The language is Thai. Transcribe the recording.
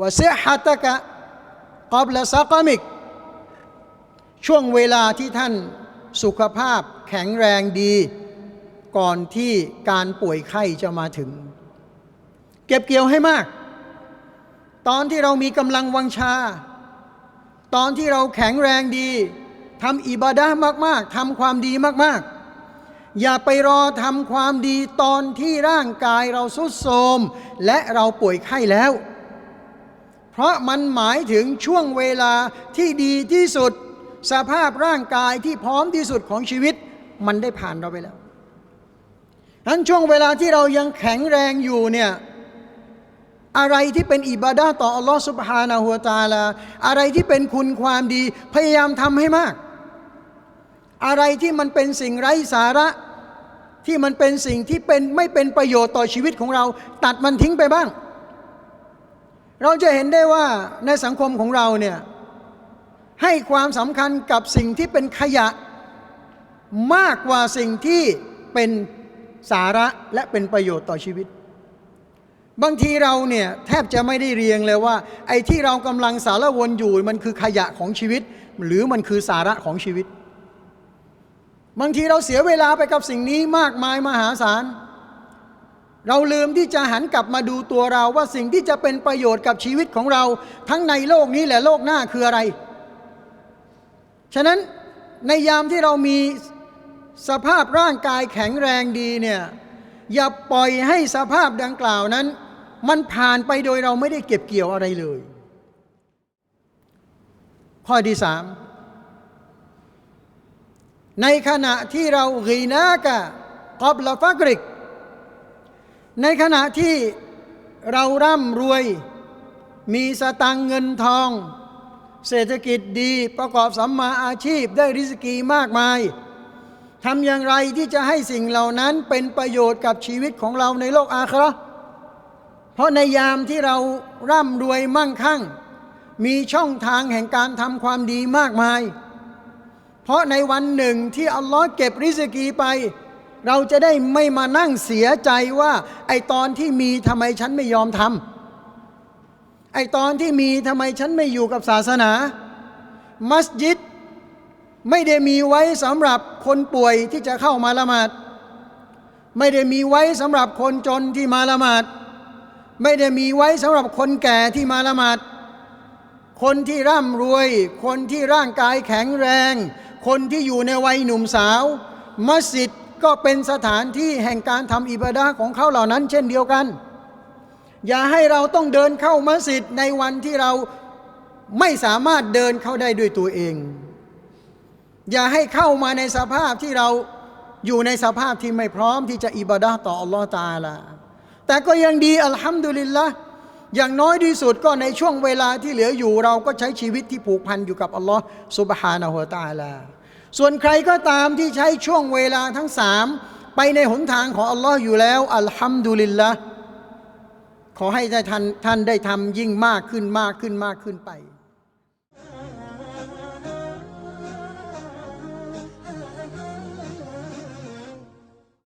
วะเซฮัตกะกอบละซักมิก ช่วงเวลาที่ท่านสุขภาพแข็งแรงดี ก่อนที่การป่วยไข้จะมาถึง เก็บเกี่ยวให้มาก ตอนที่เรามีกำลังวังชา ตอนที่เราแข็งแรงดีทำอิบาดะมาก ๆทำความดีมาก ๆอย่าไปรอทำความดีตอนที่ร่างกายเราสุดโทรมและเราป่วยไข้แล้ว เพราะมันหมายถึงช่วงเวลาที่ดีที่สุด สภาพร่างกายที่พร้อมที่สุดของชีวิต มันได้ผ่านเราไปแล้วนั้นช่วงเวลาที่เรายังแข็งแรงอยู่เนี่ยอะไรที่เป็นอิบาดาต่ออัลลอฮฺสุบฮานาหัวตาลา อะไรที่เป็นคุณความดี พยายามทำให้มาก อะไรที่มันเป็นสิ่งไร้สาระที่มันเป็นสิ่งที่เป็นไม่เป็นประโยชน์ต่อชีวิตของเรา ตัดมันทิ้งไปบ้าง เราจะเห็นได้ว่าในสังคมของเราเนี่ยให้ความสำคัญกับสิ่งที่เป็นขยะมากกว่าสิ่งที่เป็นสาระและเป็นประโยชน์ต่อชีวิต บางทีเราเนี่ยแทบจะไม่ได้เรียงเลยว่า ไอ้ที่เรากำลังสารวนอยู่มันคือขยะของชีวิต หรือมันคือสาระของชีวิต บางทีเราเสียเวลาไปกับสิ่งนี้มากมายมหาศาล เราลืมที่จะหันกลับมาดูตัวเราว่าสิ่งที่จะเป็นประโยชน์กับชีวิตของเรา ทั้งในโลกนี้และโลกหน้าคืออะไร ฉะนั้นในยามที่เรามีสภาพร่างกายแข็งแรงดีเนี่ยอย่าปล่อยให้สภาพดังกล่าวนั้น มันผ่านไปโดยเราไม่ได้เก็บเกี่ยวอะไรเลย ข้อที่สามในขณะที่เรากีนากะกอบลาฟักริก ในขณะที่เราร่ำรวย มีสตังเงินทอง เศรษฐกิจดีประกอบสัมมาอาชีพได้ริสกีมากมายทำอย่างไรที่จะให้สิ่งเหล่านั้นเป็นประโยชน์กับชีวิตของเราในโลกอาคราเพราะในยามที่เราร่ำรวยมั่งคั่ง มีช่องทางแห่งการทำความดีมากมาย เพราะในวันหนึ่งที่อัลลอฮ์เก็บริสกีไป เราจะได้ไม่มานั่งเสียใจว่า ไอตอนที่มีทำไมฉันไม่ยอมทำไอตอนที่มีทำไมฉันไม่อยู่กับศาสนา มัสยิดไม่ได้มีไว้สำหรับคนป่วยที่จะเข้ามาละหมาด ไม่ได้มีไว้สำหรับคนจนที่มาละหมาด ไม่ได้มีไว้สำหรับคนแก่ที่มาละหมาด คนที่ร่ำรวย คนที่ร่างกายแข็งแรง คนที่อยู่ในวัยหนุ่มสาว มัสยิด ก็เป็นสถานที่แห่งการทำอิบาดาของเขาเหล่านั้น เช่นเดียวกัน อย่าให้เราต้องเดินเข้ามัสยิดในวันที่เราไม่สามารถเดินเข้าได้ด้วยตัวเอง อย่าให้เข้ามาในสภาพที่เราอยู่ในสภาพที่ไม่พร้อมที่จะอิบาดาต่ออัลลอฮ์ตาลาแต่ก็ยังดีอัลฮัมดุลิลละอย่างน้อยที่สุดก็ในช่วงเวลาที่เหลืออยู่เราก็ใช้ชีวิตที่ผูกพันอยู่กับอัลลอฮ์สุบฮานะฮุตาลา ส่วนใครก็ตามที่ใช้ช่วงเวลาทั้งสามไปในหนทางของอัลลอฮ์อยู่แล้ว อัลฮัมดุลิลละขอให้ท่านท่านได้ทำยิ่งมากขึ้นมากขึ้นมากขึ้นไป